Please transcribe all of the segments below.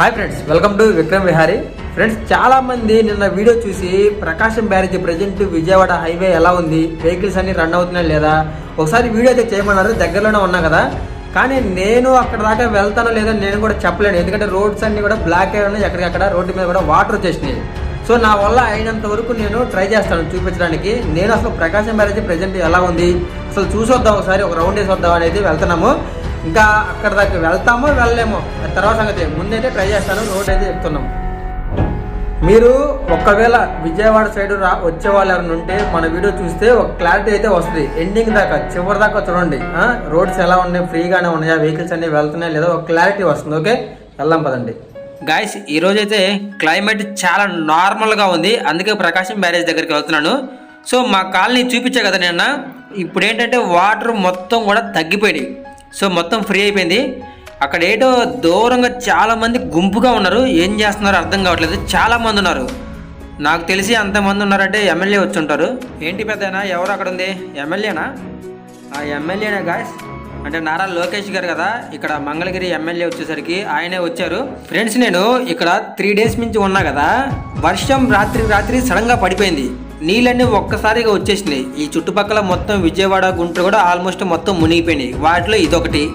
Hi friends welcome to Vikram Vihari friends చాలామంది నిన్న video చూసి Prakasam barrage present Vijayawada highway ఎలా ఉంది? వెహికల్స్ అన్ని రన్ అవుతున్నాయి లేదా? ఒకసారి వీడియో అయితే చేయమన్నారు దగ్గరలోనే ఉన్నా కదా. కానీ నేను అక్కడ దాకా వెళ్తానో లేదో నేను కూడా చెప్పలేను. ఎందుకంటే రోడ్స్ అన్ని కూడా బ్లాక్ అయి ఉన్నాయి ఎక్కడికక్కడ రోడ్డు మీద కూడా వాటర్ వచ్చేసినాయి. సో నా వల్ల అయినంత వరకు నేను ట్రై చేస్తాను చూపించడానికి. నేను అసలు ప్రకాశం బ్యారేజ్ ప్రజెంట్ ఎలా ఉంది? అసలు చూసొద్దాం ఒకసారి ఒక రౌండ్ వేసి వద్దాం అనేది వెళ్తున్నాము. ఇంకా అక్కడ దాకా వెళ్తామో వెళ్ళలేమో తర్వాత సంగతి. ముందైతే ట్రై చేస్తాను రోడ్ అయితే చెప్తున్నాం. మీరు ఒకవేళ విజయవాడ సైడ్ రా వచ్చే వాళ్ళు ఎవరైనా ఉంటే మన వీడియో చూస్తే ఒక క్లారిటీ అయితే వస్తుంది. ఎండింగ్ దాకా చివరి దాకా చూడండి. రోడ్స్ ఎలా ఉన్నాయి ఫ్రీగానే ఉన్నాయా వెహికల్స్ అన్నీ వెళ్తున్నాయా లేదా ఒక క్లారిటీ వస్తుంది ఓకే? వెళ్దాం పదండి. గాయస్ ఈరోజైతే అయితే క్లైమేట్ చాలా నార్మల్గా ఉంది. అందుకే ప్రకాశం బ్యారేజ్ దగ్గరికి వెళ్తున్నాను. సో మా కాలనీ చూపించా కదా నిన్న. ఇప్పుడు ఏంటంటే వాటర్ మొత్తం కూడా తగ్గిపోయినాయి. సో మొత్తం ఫ్రీ అయిపోయింది. అక్కడ ఏటో దూరంగా చాలామంది గుంపుగా ఉన్నారు. ఏం చేస్తున్నారో అర్థం కావట్లేదు. చాలామంది ఉన్నారు. నాకు తెలిసి అంతమంది ఉన్నారంటే ఎమ్మెల్యే వచ్చి ఉంటారు. ఏంటి పెద్దనా ఎవరు అక్కడ ఉంది? ఎమ్మెల్యేనా? ఆ ఎమ్మెల్యేనే గాయస్ అంటే నారా లోకేష్ గారు కదా ఇక్కడ మంగళగిరి ఎమ్మెల్యే వచ్చేసరికి ఆయనే వచ్చారు. ఫ్రెండ్స్ నేను ఇక్కడ త్రీ డేస్ నుంచి ఉన్నా కదా వర్షం రాత్రి రాత్రి సడన్గా పడిపోయింది. నీళ్ళన్నీ ఒక్కసారిగా వచ్చేసినాయి. ఈ చుట్టుపక్కల మొత్తం విజయవాడ గుంటూరు కూడా ఆల్మోస్ట్ మొత్తం మునిగిపోయినాయి. వాటిలో ఇదొకటి.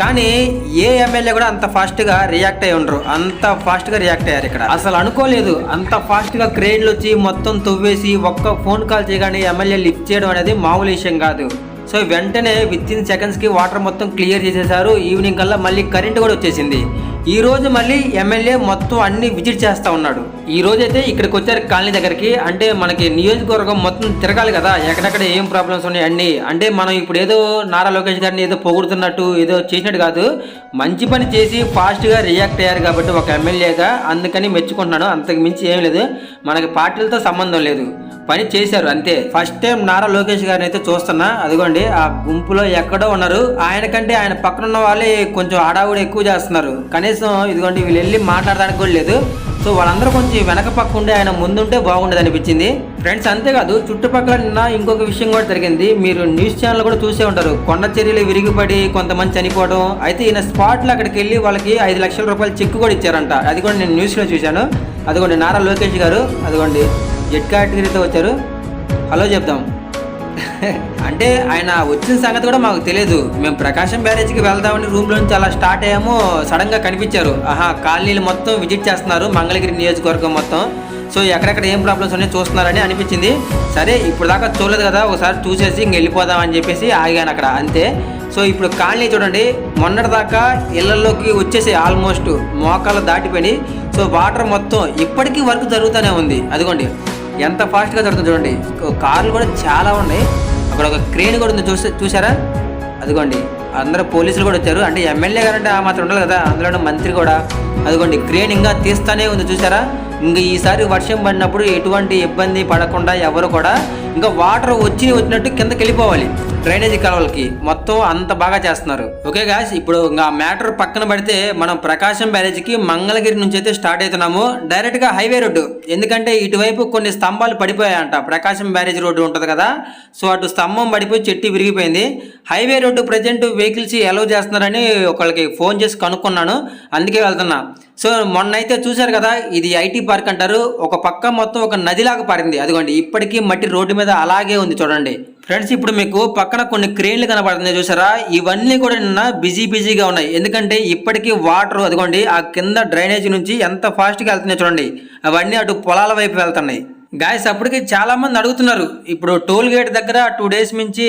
కానీ ఏ ఎమ్మెల్యే కూడా అంత ఫాస్ట్గా రియాక్ట్ అయి ఉండరు. అంత ఫాస్ట్గా రియాక్ట్ అయ్యారు ఇక్కడ. అసలు అనుకోలేదు. అంత ఫాస్ట్గా క్రేన్లు వచ్చి మొత్తం తవ్వేసి ఒక్క ఫోన్ కాల్ చేయగానే ఎమ్మెల్యే లిఫ్ట్ చేయడం అనేది మామూలు విషయం కాదు. సో వెంటనే విత్ ఇన్ సెకండ్స్కి వాటర్ మొత్తం క్లియర్ చేసేసారు ఈవినింగ్ కల్లా మళ్ళీ కరెంట్ కూడా వచ్చేసింది. ఈ రోజు మళ్ళీ ఎమ్మెల్యే మొత్తం అన్ని విజిట్ చేస్తా ఉన్నాడు. ఈ రోజు అయితే ఇక్కడికి వచ్చారు కాలనీ దగ్గరికి. అంటే మనకి నియోజకవర్గం మొత్తం తిరగాలి కదా. ఎక్కడెక్కడ ఏం ప్రాబ్లమ్స్ ఉన్నాయి అన్ని. అంటే మనం ఇప్పుడు ఏదో నారా లోకేష్ గారిని ఏదో పొగుడుతున్నట్టు ఏదో చేసినట్టు కాదు. మంచి పని చేసి ఫాస్ట్గా రియాక్ట్ అయ్యారు కాబట్టి ఒక ఎమ్మెల్యేగా అందుకని మెచ్చుకుంటున్నాను. అంతకు మించి ఏం లేదు. మనకి పార్టీలతో సంబంధం లేదు. పని చేశారు అంతే. ఫస్ట్ టైం నారా లోకేష్ గారిని అయితే చూస్తున్నా. అదిగోండి ఆ గుంపులో ఎక్కడో ఉన్నారు. ఆయన కంటే ఆయన పక్కన ఉన్న వాళ్ళే కొంచెం హడావుడి ఎక్కువ చేస్తున్నారు. కనీసం ఇదిగోండి వీళ్ళు వెళ్ళి మాట్లాడడానికి కూడా లేదు. సో వాళ్ళందరూ కొంచెం వెనక పక్క ఉండి ఆయన ముందుంటే బాగుండేది అనిపించింది. ఫ్రెండ్స్ అంతేకాదు చుట్టుపక్కల నిన్న ఇంకొక విషయం కూడా జరిగింది. మీరు న్యూస్ ఛానల్ కూడా చూసే ఉంటారు. కొండ చర్యలు విరిగిపడి కొంతమంది చనిపోవడం. అయితే ఈయన స్పాట్లో అక్కడికి వెళ్ళి వాళ్ళకి ఐదు లక్షల రూపాయలు చెక్ కూడా ఇచ్చారంట. అది కూడా నేను న్యూస్లో చూశాను. అదిగోండి నారా లోకేష్ గారు. అదిగోండి. జెడ్ కేటగిరీతో వచ్చారు. హలో చెప్దాం. అంటే ఆయన వచ్చిన సంగతి కూడా మాకు తెలియదు మేము ప్రకాశం బ్యారేజ్కి వెళ్దామని రూమ్లో నుంచి అలా స్టార్ట్ అయ్యాము. సడన్గా కనిపించారు. ఆహా కాలనీలు మొత్తం విజిట్ చేస్తున్నారు. మంగళగిరి నియోజకవర్గం మొత్తం. సో ఎక్కడెక్కడ ఏం ప్రాబ్లమ్స్ ఉన్నాయో చూస్తున్నారని అనిపించింది. సరే ఇప్పుడు దాకా చూడలేదు కదా. ఒకసారి చూసేసి ఇంక వెళ్ళిపోదాం అని చెప్పేసి ఆగాను అక్కడ. అంతే. సో ఇప్పుడు కాలనీ చూడండి. మొన్నటి దాకా ఇళ్ళలోకి వచ్చేసి ఆల్మోస్ట్ మోకాలు దాటిపోయి సో వాటర్ మొత్తం ఇప్పటికీ వర్క్ జరుగుతూనే ఉంది. అదిగోండి. ఎంత ఫాస్ట్గా జరుగుతుంది చూడండి. కార్లు కూడా చాలా ఉన్నాయి. అక్కడ ఒక క్రేన్ కూడా ఉంది చూసి చూసారా అదిగోండి. అందరూ పోలీసులు కూడా వచ్చారు. అంటే ఎమ్మెల్యే గారు అంటే ఆ మాత్రం ఉండాలి కదా? అందులోనే మంత్రి కూడా. అదిగోండి క్రేన్ ఇంకా తీస్తానే ఉంది చూసారా ఇంకా ఈసారి వర్షం పడినప్పుడు ఎటువంటి ఇబ్బంది పడకుండా ఎవరు కూడా ఇంకా వాటర్ వచ్చి వచ్చినట్టు కిందకి వెళ్ళిపోవాలి. డ్రైనేజీ కాలువలకి మొత్తం అంత బాగా చేస్తున్నారు. ఓకే గాస్ ఇప్పుడు ఇంకా మ్యాటర్ పక్కన పడితే మనం ప్రకాశం బ్యారేజ్కి మంగళగిరి నుంచి అయితే స్టార్ట్ అవుతున్నాము. డైరెక్ట్గా హైవే రోడ్డు. ఎందుకంటే ఇటువైపు కొన్ని స్తంభాలు పడిపోయాయంట. ప్రకాశం బ్యారేజ్ రోడ్డు ఉంటుంది కదా. సో అటు స్తంభం పడిపోయి చెట్టు విరిగిపోయింది. Highway road present vehicles allow చేస్తున్నారని ఒకళ్ళకి ఫోన్ చేసి కనుక్కున్నాను. అందుకే వెళ్తున్నా. సో మొన్న అయితే చూశారు కదా ఇది ఐటీ పార్క్ అంటారు. ఒక పక్క మొత్తం ఒక నదిలాగా పారింది. అదిగోండి ఇప్పటికీ మట్టి రోడ్డు మీద అలాగే ఉంది చూడండి. ఫ్రెండ్స్ ఇప్పుడు మీకు పక్కన కొన్ని క్రేన్లు కనబడుతున్నాయి చూసారా? ఇవన్నీ కూడా నిన్న బిజీ బిజీగా ఉన్నాయి. ఎందుకంటే ఇప్పటికీ వాటర్ అదిగోండి ఆ కింద డ్రైనేజ్ నుంచి ఎంత ఫాస్ట్గా వెళ్తున్నాయి చూడండి. అవన్నీ అటు పొలాల వైపు వెళ్తున్నాయి. గాయస్ అప్పటికి చాలా మంది అడుగుతున్నారు ఇప్పుడు టోల్ గేట్ దగ్గర టూ డేస్ నుంచి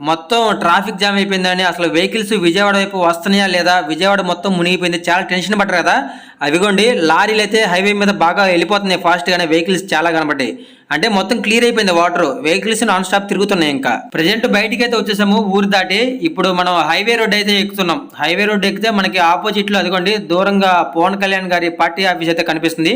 మొత్తం ట్రాఫిక్ జామ్ అయిపోయిందని అసలు వెహికల్స్ విజయవాడ వైపు వస్తున్నాయా లేదా? విజయవాడ మొత్తం మునిగిపోయింది. చాలా టెన్షన్ పడ్డారు కదా? అవిగోండి లారీలు అయితే హైవే మీద బాగా వెళ్ళిపోతున్నాయి. ఫాస్ట్గానే వెహికల్స్ చాలా కనబడ్డాయి. అంటే మొత్తం క్లియర్ అయిపోయింది వాటర్. వెహికల్స్ నాన్ స్టాప్ తిరుగుతున్నాయి ఇంకా. ప్రజెంట్ బయటికి అయితే వచ్చేసాము ఊరు దాటి ఇప్పుడు మనం హైవే రోడ్ అయితే ఎక్కుతున్నాం. హైవే రోడ్ ఎక్కితే మనకి ఆపోజిట్లో అదిగోండి దూరంగా పవన్ కళ్యాణ్ గారి పార్టీ ఆఫీస్ అయితే కనిపిస్తుంది.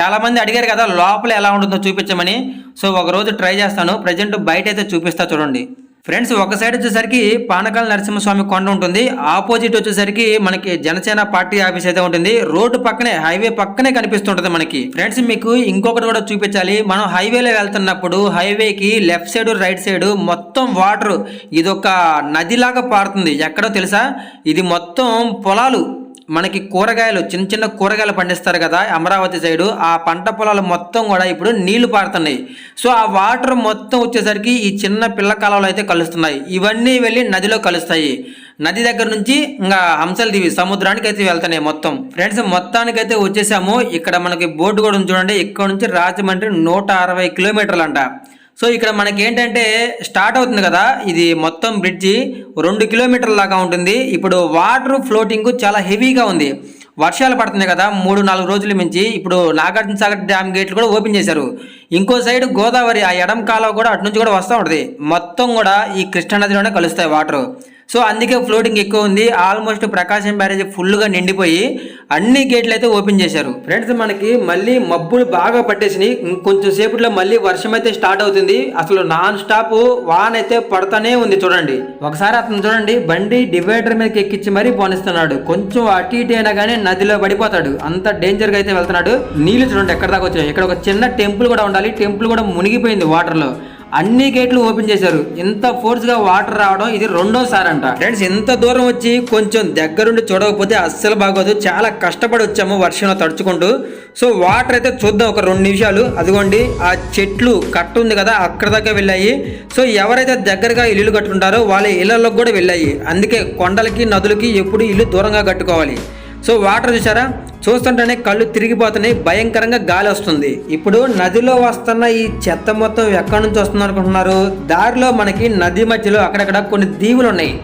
చాలా మంది అడిగారు కదా లోపల ఎలా ఉంటుందో చూపించమని. సో ఒక రోజు ట్రై చేస్తాను. ప్రజెంట్ బయట అయితే చూపిస్తా చూడండి. ఫ్రెండ్స్ ఒక సైడ్ వచ్చేసరికి పానకాల నరసింహస్వామి కొండ ఉంటుంది. ఆపోజిట్ వచ్చేసరికి మనకి జనసేన పార్టీ ఆఫీస్ అయితే ఉంటుంది. రోడ్డు పక్కనే హైవే పక్కనే కనిపిస్తుంటుంది మనకి. ఫ్రెండ్స్ మీకు ఇంకొకటి కూడా చూపించాలి. మనం హైవేలో వెళ్తున్నప్పుడు హైవేకి లెఫ్ట్ సైడ్ రైట్ సైడ్ మొత్తం వాటర్ ఇది ఒక నదిలాగా పారుతుంది. ఎక్కడో తెలుసా? ఇది మొత్తం పొలాలు. మనకి కూరగాయలు చిన్న చిన్న కూరగాయలు పండిస్తారు కదా అమరావతి సైడు ఆ పంట పొలాలు మొత్తం కూడా ఇప్పుడు నీళ్ళు పారుతున్నాయి. సో ఆ వాటర్ మొత్తం వచ్చేసరికి ఈ చిన్న పిల్ల కాలంలో అయితే కలుస్తున్నాయి. ఇవన్నీ వెళ్ళి నదిలో కలుస్తాయి. నది దగ్గర నుంచి ఇంకా హంసలు దివి సముద్రానికి అయితే వెళ్తున్నాయి మొత్తం. ఫ్రెండ్స్ మొత్తానికి అయితే వచ్చేసాము. ఇక్కడ మనకి బోర్డు కూడా చూడండి. ఇక్కడ నుంచి రాజమండ్రి నూట అరవై కిలోమీటర్లు అంట. సో ఇక్కడ మనకి ఏంటంటే స్టార్ట్ అవుతుంది కదా ఇది మొత్తం బ్రిడ్జి రెండు కిలోమీటర్ల దాకా ఉంటుంది. ఇప్పుడు వాటర్ ఫ్లోటింగ్ చాలా హెవీగా ఉంది. వర్షాలు పడుతున్నాయి కదా మూడు నాలుగు రోజుల నుంచి ఇప్పుడు నాగార్జున సాగర్ డ్యామ్ గేట్లు కూడా ఓపెన్ చేశారు. ఇంకో సైడ్ గోదావరి ఆ ఎడం కాలువ కూడా అటు నుంచి కూడా వస్తూ ఉంటుంది. మొత్తం కూడా ఈ కృష్ణానదిలోనే కలుస్తాయి వాటర్. సో అందుకే ఫ్లోటింగ్ ఎక్కువ ఉంది. ఆల్మోస్ట్ ప్రకాశం బ్యారేజ్ ఫుల్గా నిండిపోయి అన్ని గేట్లు అయితే ఓపెన్ చేశారు. ఫ్రెండ్స్ మనకి మళ్ళీ మబ్బులు బాగా పట్టేసినాయి. ఇంకొంచెం సేపట్లో మళ్ళీ వర్షం అయితే స్టార్ట్ అవుతుంది. అసలు నాన్ స్టాప్ వాన్ అయితే పడతానే ఉంది. చూడండి. ఒకసారి అతను చూడండి. బండి డివైడర్ మీదకి ఎక్కించి మరీ పోనిస్తున్నాడు. కొంచెం అటు ఇటు అయినా కానీ నదిలో పడిపోతాడు. అంత డేంజర్గా అయితే వెళ్తున్నాడు. నీళ్ళు చూడండి ఎక్కడ దాకా వచ్చినాయి ఇక్కడ ఒక చిన్న టెంపుల్ కూడా ఉండాలి. టెంపుల్ కూడా మునిగిపోయింది వాటర్లో అన్ని గేట్లు ఓపెన్ చేశారు. ఇంత ఫోర్స్గా వాటర్ రావడం ఇది రెండోసారి అంట ఫ్రెండ్స్ ఇంత దూరం వచ్చి కొంచెం దగ్గరుండి చూడకపోతే అస్సలు బాగోదు. చాలా కష్టపడి వచ్చాము వర్షంలో తడుచుకుంటూ. సో వాటర్ అయితే చూద్దాం ఒక రెండు నిమిషాలు. అదిగోండి ఆ చెట్లు కట్ట ఉంది కదా అక్కడ దాకా వెళ్ళాయి. సో ఎవరైతే దగ్గరగా ఇల్లు కట్టుకుంటారో వాళ్ళ ఇళ్ళలోకి కూడా వెళ్ళాయి. అందుకే కొండలకి నదులకి ఎప్పుడు ఇల్లు దూరంగా కట్టుకోవాలి. సో వాటర్ చూసారా చూస్తుంటేనే కళ్ళు తిరిగిపోతున్నాయి భయంకరంగా గాలి వస్తుంది. ఇప్పుడు నదిలో వస్తున్న ఈ చెత్త మొత్తం ఎక్కడి నుంచి వస్తుంది అనుకుంటున్నారు? దారిలో మనకి నది మధ్యలో అక్కడక్కడ కొన్ని దీవులు ఉన్నాయి.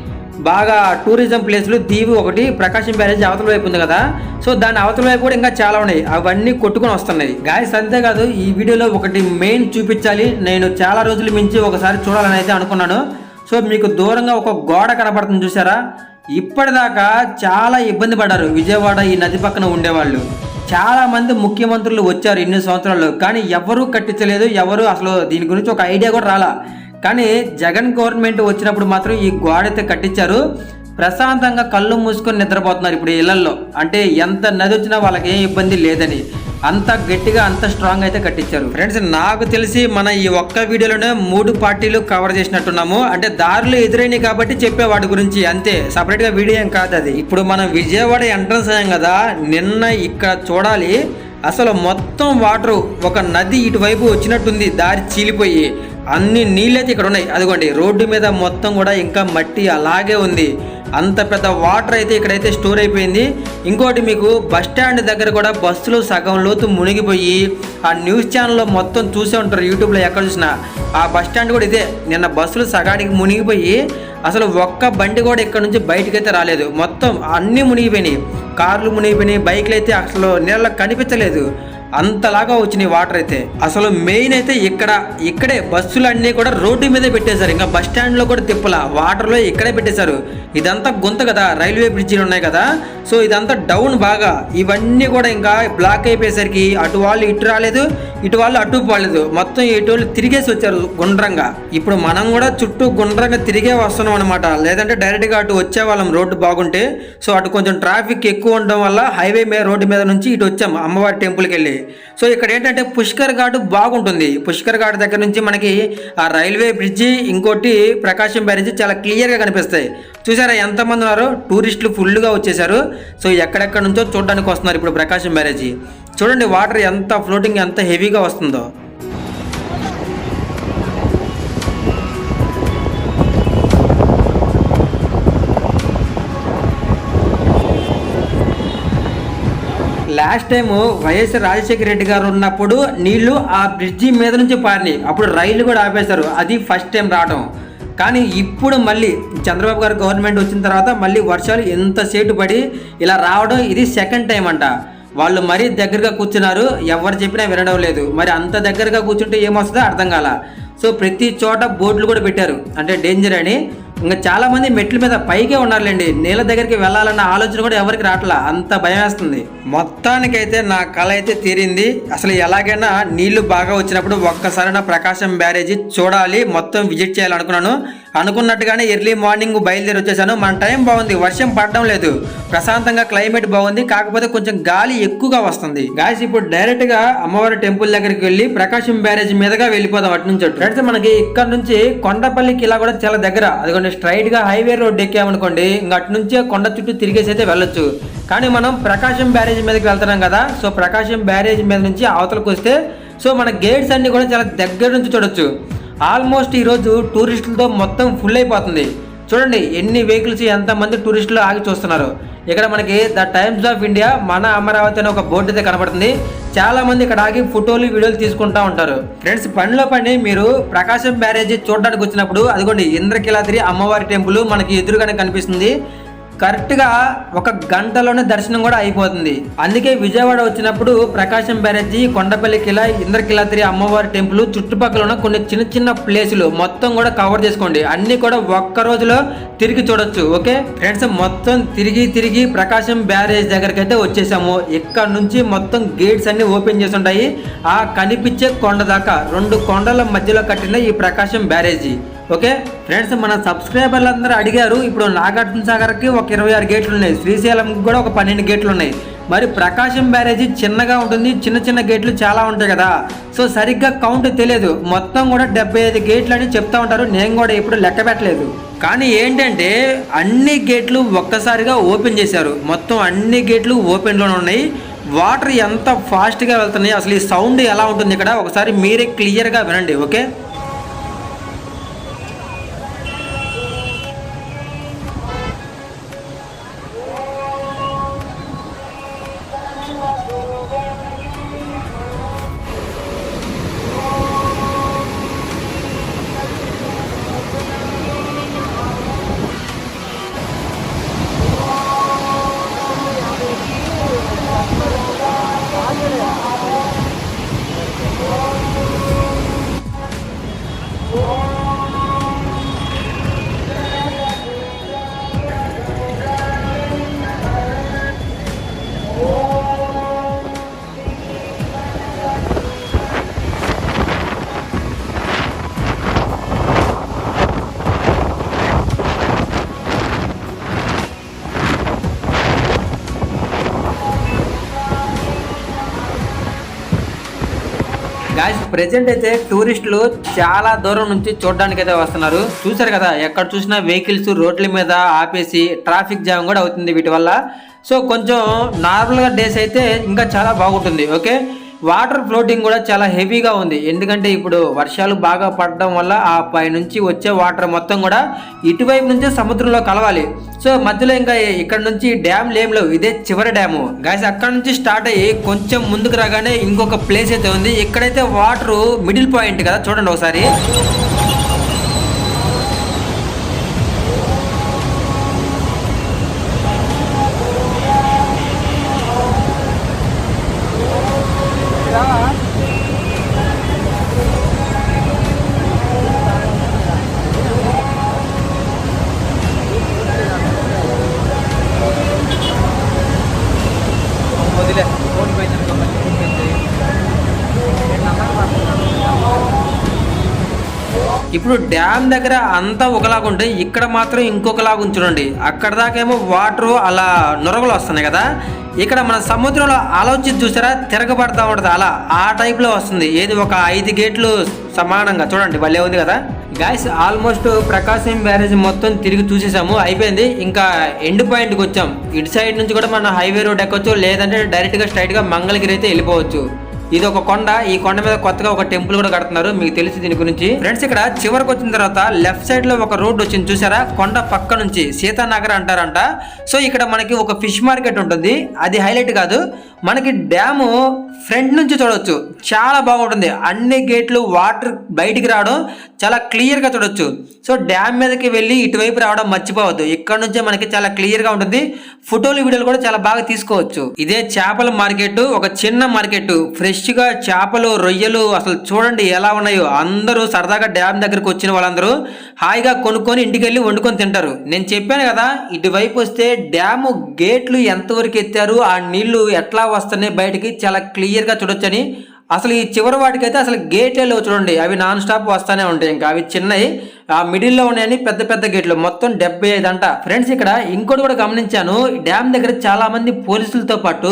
బాగా టూరిజం ప్లేస్లు దీవి ఒకటి ప్రకాశం బ్యారేజ్ అవతల వైపు ఉంది కదా. సో దాని అవతల వైపు కూడా ఇంకా చాలా ఉన్నాయి. అవన్నీ కొట్టుకొని వస్తున్నాయి. గాయస్ అంతేకాదు ఈ వీడియోలో ఒకటి మెయిన్ చూపించాలి. నేను చాలా రోజుల మించి ఒకసారి చూడాలని అయితే అనుకున్నాను. సో మీకు దూరంగా ఒక గోడ కనపడుతుంది చూసారా ఇప్పటిదాకా చాలా ఇబ్బంది పడ్డారు. విజయవాడ ఈ నది పక్కన ఉండేవాళ్ళు. చాలామంది ముఖ్యమంత్రులు వచ్చారు ఇన్ని సంవత్సరాలు కానీ ఎవరూ కట్టించలేదు ఎవరు అసలు దీని గురించి ఒక ఐడియా కూడా రాలా. కానీ జగన్ గవర్నమెంట్ వచ్చినప్పుడు మాత్రం ఈ గోడ అయితే కట్టించారు. ప్రశాంతంగా కళ్ళు మూసుకొని నిద్రపోతున్నారు ఇప్పుడు ఇళ్ళల్లో. అంటే ఎంత నది వచ్చినా వాళ్ళకి ఏ ఇబ్బంది లేదని. అంత గట్టిగా అంత స్ట్రాంగ్ అయితే కట్టించారు. ఫ్రెండ్స్ నాకు తెలిసి మన ఈ ఒక్క వీడియోలోనే మూడు పార్టీలు కవర్ చేసినట్టున్నాము. అంటే దారులు ఎదురైనాయి కాబట్టి చెప్పే వాటి గురించి అంతే. సపరేట్గా వీడియో ఏం కాదు అది. ఇప్పుడు మనం విజయవాడ ఎంట్రన్స్ అయ్యాం కదా నిన్న ఇక్కడ చూడాలి. అసలు మొత్తం వాటర్ ఒక నది ఇటువైపు వచ్చినట్టుంది దారి చీలిపోయి. అన్ని నీళ్ళైతే ఇక్కడ ఉన్నాయి. అదిగోండి రోడ్డు మీద మొత్తం కూడా ఇంకా మట్టి అలాగే ఉంది. అంత పెద్ద వాటర్ అయితే ఇక్కడైతే స్టోర్ అయిపోయింది. ఇంకోటి మీకు బస్ స్టాండ్ దగ్గర కూడా బస్సులు సగం లోతు మునిగిపోయి ఆ న్యూస్ ఛానల్లో మొత్తం చూసే ఉంటారు యూట్యూబ్లో ఎక్కడ చూసినా. ఆ బస్ స్టాండ్ కూడా ఇదే. నిన్న బస్సులు సగానికి మునిగిపోయి అసలు ఒక్క బండి కూడా ఇక్కడ నుంచి బయటకైతే రాలేదు. మొత్తం అన్నీ మునిగిపోయినాయి. కార్లు మునిగిపోయినాయి బైక్లు అయితే అసలు నీళ్ళకి కనిపించలేదు. అంతలాగా వచ్చినాయి వాటర్ అయితే. అసలు మెయిన్ అయితే ఇక్కడ ఇక్కడే బస్సులు అన్నీ కూడా రోడ్డు మీదే పెట్టేశారు. ఇంకా బస్ స్టాండ్లో కూడా తిప్పల వాటర్లో ఇక్కడే పెట్టేశారు. ఇదంతా గుంత కదా రైల్వే బ్రిడ్జిలు ఉన్నాయి కదా. సో ఇదంతా డౌన్ బాగా. ఇవన్నీ కూడా ఇంకా బ్లాక్ అయిపోయేసరికి అటు వాళ్ళు ఇటు రాలేదు ఇటు వాళ్ళు అటు పోలేదు. మొత్తం ఇటు వాళ్ళు తిరిగేసి వచ్చారు గుండ్రంగా. ఇప్పుడు మనం కూడా చుట్టూ గుండ్రంగా తిరిగే వస్తున్నాం అనమాట లేదంటే డైరెక్ట్గా అటు వచ్చే వాళ్ళం రోడ్డు బాగుంటే. సో అటు కొంచెం ట్రాఫిక్ ఎక్కువ ఉండడం వల్ల హైవే మీద రోడ్డు మీద నుంచి ఇటు వచ్చాం అమ్మవారి టెంపుల్కి వెళ్ళి. సో ఇక్కడ ఏంటంటే పుష్కర్ ఘాట్ బాగుంటుంది. పుష్కర్ ఘాట్ దగ్గర నుంచి మనకి ఆ రైల్వే బ్రిడ్జి ఇంకోటి ప్రకాశం బ్యారేజ్ చాలా క్లియర్గా కనిపిస్తాయి. చూసారా ఎంతమంది ఉన్నారు? టూరిస్టులు ఫుల్గా వచ్చేసారు. సో ఎక్కడెక్కడ నుంచో చూడడానికి వస్తున్నారు ఇప్పుడు ప్రకాశం బ్యారేజీ. చూడండి వాటర్ ఎంత ఫ్లోటింగ్ ఎంత హెవీగా వస్తుందో. Last time YS Rajasekhara Reddy garu ఉన్నప్పుడు నీళ్ళు ఆ బ్రిడ్జి మీద నుంచి పారినాయి. అప్పుడు రైలు కూడా ఆపేశారు. అది ఫస్ట్ టైం రావడం కానీ ఇప్పుడు మళ్ళీ చంద్రబాబు గారు గవర్నమెంట్ వచ్చిన తర్వాత మళ్ళీ వర్షాలు ఎంతసేటు పడి ఇలా రావడం ఇది సెకండ్ టైం అంట. వాళ్ళు మరీ దగ్గరగా కూర్చున్నారు. ఎవరు చెప్పినా వినడం లేదు. మరి అంత దగ్గరగా కూర్చుంటే ఏమొస్తుందో అర్థం కాల. సో ప్రతి చోట బోర్డులు కూడా పెట్టారు. అంటే డేంజర్ అని. ఇంకా చాలా మంది మెట్ల మీద పైకే ఉన్నారులేండి. నీళ్ళ దగ్గరికి వెళ్ళాలన్న ఆలోచన కూడా ఎవరికి రావట్లా? అంత భయం వేస్తుంది మొత్తానికైతే నా కళ అయితే తీరింది. అసలు ఎలాగైనా నీళ్ళు బాగా వచ్చినప్పుడు ఒక్కసారి నా ప్రకాశం బ్యారేజీ చూడాలి. మొత్తం విజిట్ చేయాలనుకున్నాను. అనుకున్నట్టుగానే ఎర్లీ మార్నింగ్ బయలుదేరి వచ్చేసాను. మన టైం బాగుంది. వర్షం పడడం లేదు. ప్రశాంతంగా క్లైమేట్ బాగుంది. కాకపోతే కొంచెం గాలి ఎక్కువగా వస్తుంది. గాయస్ ఇప్పుడు డైరెక్ట్గా అమ్మవారి టెంపుల్ దగ్గరికి వెళ్ళి ప్రకాశం బ్యారేజ్ మీదగా వెళ్ళిపోదాం అటు నుంచి అటు. ఫ్రెండ్స్ మనకి ఇక్కడ నుంచి కొండపల్లికి ఇలా కూడా చాలా దగ్గర. అదిగోండి స్ట్రైట్గా హైవే రోడ్ ఎక్కామనుకోండి ఇంక అటు నుంచే కొండ చుట్టూ తిరిగేసి అయితే వెళ్ళొచ్చు. కానీ మనం ప్రకాశం బ్యారేజ్ మీదకి వెళ్తున్నాం కదా సో ప్రకాశం బ్యారేజ్ మీద నుంచి అవతలకు వస్తే సో మన గేట్స్ అన్ని కూడా చాలా దగ్గర నుంచి చూడొచ్చు. ఆల్మోస్ట్ ఈరోజు టూరిస్టులతో మొత్తం ఫుల్ అయిపోతుంది. చూడండి ఎన్ని వెహికల్స్ ఎంతమంది టూరిస్టులు ఆగి చూస్తున్నారు. ఇక్కడ మనకి ద టైమ్స్ ఆఫ్ ఇండియా మన అమరావతి అనే ఒక బోర్డు అయితే కనబడుతుంది. చాలా మంది ఇక్కడ ఆగి ఫోటోలు వీడియోలు తీసుకుంటా ఉంటారు. ఫ్రెండ్స్ పనిలో పని మీరు ప్రకాశం బ్యారేజ్ చూడడానికి వచ్చినప్పుడు అదిగోండి ఇంద్రకీలాద్రి అమ్మవారి టెంపుల్ మనకి ఎదురుగానే కనిపిస్తుంది. కరెక్ట్గా ఒక గంటలోనే దర్శనం కూడా అయిపోతుంది. అందుకే విజయవాడ వచ్చినప్పుడు ప్రకాశం బ్యారేజీ కొండపల్లి కిలా ఇంద్రకిలాద్రి అమ్మవారి టెంపుల్ చుట్టుపక్కల ఉన్న కొన్ని చిన్న చిన్న ప్లేసులు మొత్తం కూడా కవర్ చేసుకోండి. అన్ని కూడా ఒక్క రోజులో తిరిగి చూడొచ్చు ఓకే? ఫ్రెండ్స్ మొత్తం తిరిగి తిరిగి ప్రకాశం బ్యారేజ్ దగ్గరికి అయితే వచ్చేసాము. ఇక్కడ నుంచి మొత్తం గేట్స్ అన్ని ఓపెన్ చేసి ఉంటాయి ఆ కనిపించే కొండ దాకా రెండు కొండల మధ్యలో కట్టిన ఈ ప్రకాశం బ్యారేజీ. ఓకే? ఫ్రెండ్స్ మన సబ్స్క్రైబర్లు అందరూ అడిగారు. ఇప్పుడు నాగార్జున సాగర్కి ఒక ఇరవై ఆరు గేట్లు ఉన్నాయి శ్రీశైలంకి కూడా ఒక పన్నెండు గేట్లు ఉన్నాయి మరి ప్రకాశం బ్యారేజీ చిన్నగా ఉంటుంది. చిన్న చిన్న గేట్లు చాలా ఉంటాయి కదా. సో సరిగ్గా కౌంట్ తెలియదు. మొత్తం కూడా డెబ్బై ఐదు గేట్లు అని చెప్తా ఉంటారు. నేను కూడా ఇప్పుడు లెక్క పెట్టలేదు. కానీ ఏంటంటే అన్ని గేట్లు ఒక్కసారిగా ఓపెన్ చేశారు. మొత్తం అన్ని గేట్లు ఓపెన్లోనే ఉన్నాయి. వాటర్ ఎంత ఫాస్ట్గా వెళ్తున్నాయి అసలు ఈ సౌండ్ ఎలా ఉంటుంది ఇక్కడ? ఒకసారి మీరే క్లియర్గా వినండి ఓకే? ప్రెజెంట్ అయితే టూరిస్టులు చాలా దూరం నుంచి చూడడానికి అయితే వస్తున్నారు. చూసారు కదా ఎక్కడ చూసినా వెహికల్స్ రోడ్ల మీద ఆపేసి ట్రాఫిక్ జామ్ కూడా అవుతుంది వీటి వల్ల. సో కొంచెం నార్మల్గా డేస్ అయితే ఇంకా చాలా బాగుంటుంది ఓకే? వాటర్ ఫ్లోటింగ్ కూడా చాలా హెవీగా ఉంది. ఎందుకంటే ఇప్పుడు వర్షాలు బాగా పడడం వల్ల ఆ పై నుంచి వచ్చే వాటర్ మొత్తం కూడా ఇటువైపు నుంచే సముద్రంలో కలవాలి. సో మధ్యలో ఇంకా ఇక్కడ నుంచి డ్యామ్ లేం లేవు. ఇదే చివరి డ్యాము. గాయస్ అక్కడ నుంచి స్టార్ట్ అయ్యి కొంచెం ముందుకు రాగానే ఇంకొక ప్లేస్ అయితే ఉంది. ఇక్కడైతే వాటర్ మిడిల్ పాయింట్ కదా చూడండి ఒకసారి. ఇప్పుడు డ్యామ్ దగ్గర అంతా ఒకలాగుంటే ఇక్కడ మాత్రం ఇంకొకలాగా ఉంచుడండి అక్కడ దాకేమో వాటర్ అలా నొరగలు వస్తున్నాయి కదా. ఇక్కడ మన సముద్రంలో ఆలోచించి చూసారా? తిరగబడతా ఉంటుంది అలా. ఆ టైప్లో వస్తుంది. ఏది ఒక ఐదు గేట్లు సమానంగా చూడండి. భలే ఉంది కదా. గాయస్ ఆల్మోస్ట్ ప్రకాశం బ్యారేజ్ మొత్తం తిరిగి చూసేసాము. అయిపోయింది. ఇంకా ఎండ్ పాయింట్కి వచ్చాం. ఇటు సైడ్ నుంచి కూడా మన హైవే రోడ్ ఎక్కొచ్చు. లేదంటే డైరెక్ట్గా స్ట్రైట్గా మంగళగిరి అయితే వెళ్ళిపోవచ్చు. ఇది ఒక కొండ. ఈ కొండ మీద కొత్తగా ఒక టెంపుల్ కూడా కడుతున్నారు. మీకు తెలుసు దీని గురించి. ఫ్రెండ్స్ ఇక్కడ చివరికి వచ్చిన తర్వాత లెఫ్ట్ సైడ్లో ఒక రోడ్ వచ్చింది. చూసారా? కొండ పక్క నుంచి సీతానగర్ అంటారంట. సో ఇక్కడ మనకి ఒక ఫిష్ మార్కెట్ ఉంటుంది. అది హైలైట్ కాదు. మనకి డ్యాము ఫ్రంట్ నుంచి చూడవచ్చు చాలా బాగుంటుంది. అన్ని గేట్లు వాటర్ బయటికి రావడం చాలా క్లియర్గా చూడొచ్చు. సో డ్యామ్ మీదకి వెళ్ళి ఇటువైపు రావడం మర్చిపోవద్దు. ఇక్కడ నుంచే మనకి చాలా క్లియర్గా ఉంటుంది. ఫోటోలు వీడియోలు కూడా చాలా బాగా తీసుకోవచ్చు. ఇదే చేపల మార్కెట్ ఒక చిన్న మార్కెట్ ఫ్రెష్గా చేపలు రొయ్యలు అసలు చూడండి ఎలా ఉన్నాయో. అందరూ సరదాగా డ్యామ్ దగ్గరకు వచ్చిన వాళ్ళందరూ హాయిగా కొనుక్కొని ఇంటికి వెళ్ళి వండుకొని తింటారు. నేను చెప్పాను కదా ఇటువైపు వస్తే డ్యాము గేట్లు ఎంతవరకు ఎత్తారు ఆ నీళ్ళు ఎట్లా వస్తున్నాయి బయటికి చాలా క్లియర్గా చూడొచ్చని అసలు ఈ చివరి వాటికైతే అసలు గేట్లలో చూడండి అవి నాన్ స్టాప్ వస్తూనే ఉంటాయి ఇంకా. అవి చిన్నవి ఆ మిడిల్లో ఉన్నాయని పెద్ద పెద్ద గేట్లు. మొత్తం డెబ్బై ఐదు అంట. ఫ్రెండ్స్ ఇక్కడ ఇంకోటి కూడా గమనించాను. డ్యామ్ దగ్గర చాలా మంది పోలీసులతో పాటు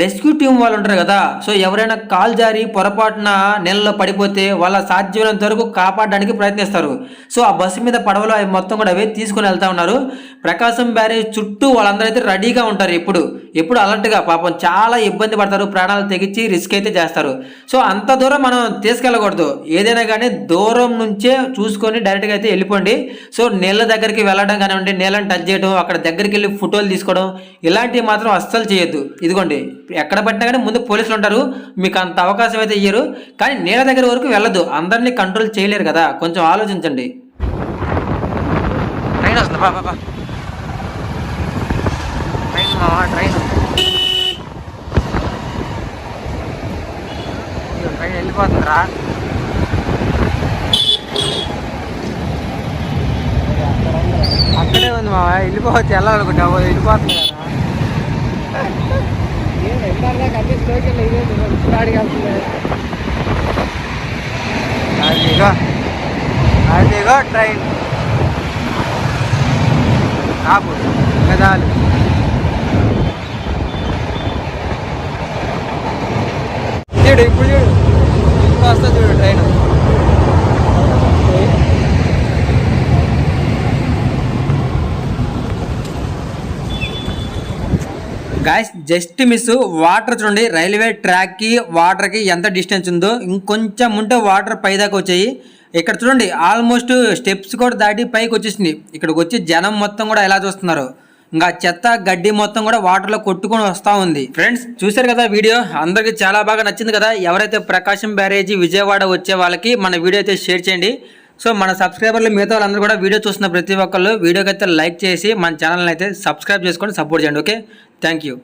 రెస్క్యూ టీం వాళ్ళు ఉంటారు కదా. సో ఎవరైనా కాల్ జారి పొరపాటున నీళ్ళలో పడిపోతే వాళ్ళ సాధ్యమైనంత వరకు కాపాడడానికి ప్రయత్నిస్తారు. సో ఆ బస్సు మీద పడవలో అవి మొత్తం కూడా అవి తీసుకొని వెళ్తా ఉన్నారు. ప్రకాశం బ్యారేజ్ చుట్టూ వాళ్ళందరూ అయితే రెడీగా ఉంటారు ఎప్పుడు ఎప్పుడు అలర్ట్గా పాపం చాలా ఇబ్బంది పడతారు. ప్రాణాలు తెగించి రిస్క్ అయితే చేస్తారు. సో అంత దూరం మనం తీసుకెళ్ళకూడదు. ఏదైనా కానీ దూరం నుంచే చూసుకొని డైరెక్ట్గా అయితే వెళ్ళిపోండి. సో నీళ్ళ దగ్గరికి వెళ్ళడం కానివ్వండి నీళ్ళని టచ్ చేయడం అక్కడ దగ్గరికి వెళ్ళి ఫోటోలు తీసుకోవడం ఇలాంటివి మాత్రం అస్సలు చేయొద్దు. ఇదిగోండి ఎక్కడ పట్టినా కానీ ముందు పోలీసులు ఉంటారు. మీకు అంత అవకాశం అయితే ఇయ్యరు. కానీ నీళ్ళ దగ్గర వరకు వెళ్ళదు అందరినీ కంట్రోల్ చేయలేరు కదా. కొంచెం ఆలోచించండి. ట్రైన్ వస్తుంది. ట్రైన్ ట్రైన్ అయ్యో, ట్రైన్ వెళ్ళిపోతుందిరా. అక్కడే ఉంది మావా వెళ్ళిపోవచ్చు వెళ్ళాలనుకుంటా వెళ్ళిపోతుంది అదిగో అదిగో ట్రైన్. ఆపు గదాలు ఇప్పుడు చూడు. ఇప్పుడు చూడు train. Guys just miss water చూడండి. రైల్వే ట్రాక్కి వాటర్కి ఎంత డిస్టెన్స్ ఉందో ఇంకొంచెం ఉంటే వాటర్ పైదాకా వచ్చాయి. ఇక్కడ చూడండి ఆల్మోస్ట్ స్టెప్స్ కూడా దాటి పైకి వచ్చేసింది. ఇక్కడికి వచ్చి జనం మొత్తం కూడా ఎలా చూస్తున్నారు? ఇంకా చెత్త గడ్డి మొత్తం కూడా వాటర్లో కొట్టుకొని వస్తూ ఉంది. ఫ్రెండ్స్ చూశారు కదా వీడియో? అందరికీ చాలా బాగా నచ్చింది కదా? ఎవరైతే ప్రకాశం బ్యారేజీ విజయవాడ వచ్చే వాళ్ళకి మన వీడియో అయితే షేర్ చేయండి. సో మన సబ్స్క్రైబర్లు మిగతా వాళ్ళందరూ కూడా వీడియో చూస్తున్న ప్రతి ఒక్కళ్ళు వీడియోకి అయితే లైక్ చేసి మన ఛానల్ని అయితే సబ్స్క్రైబ్ చేసుకొని సపోర్ట్ చేయండి ఓకే? Thank you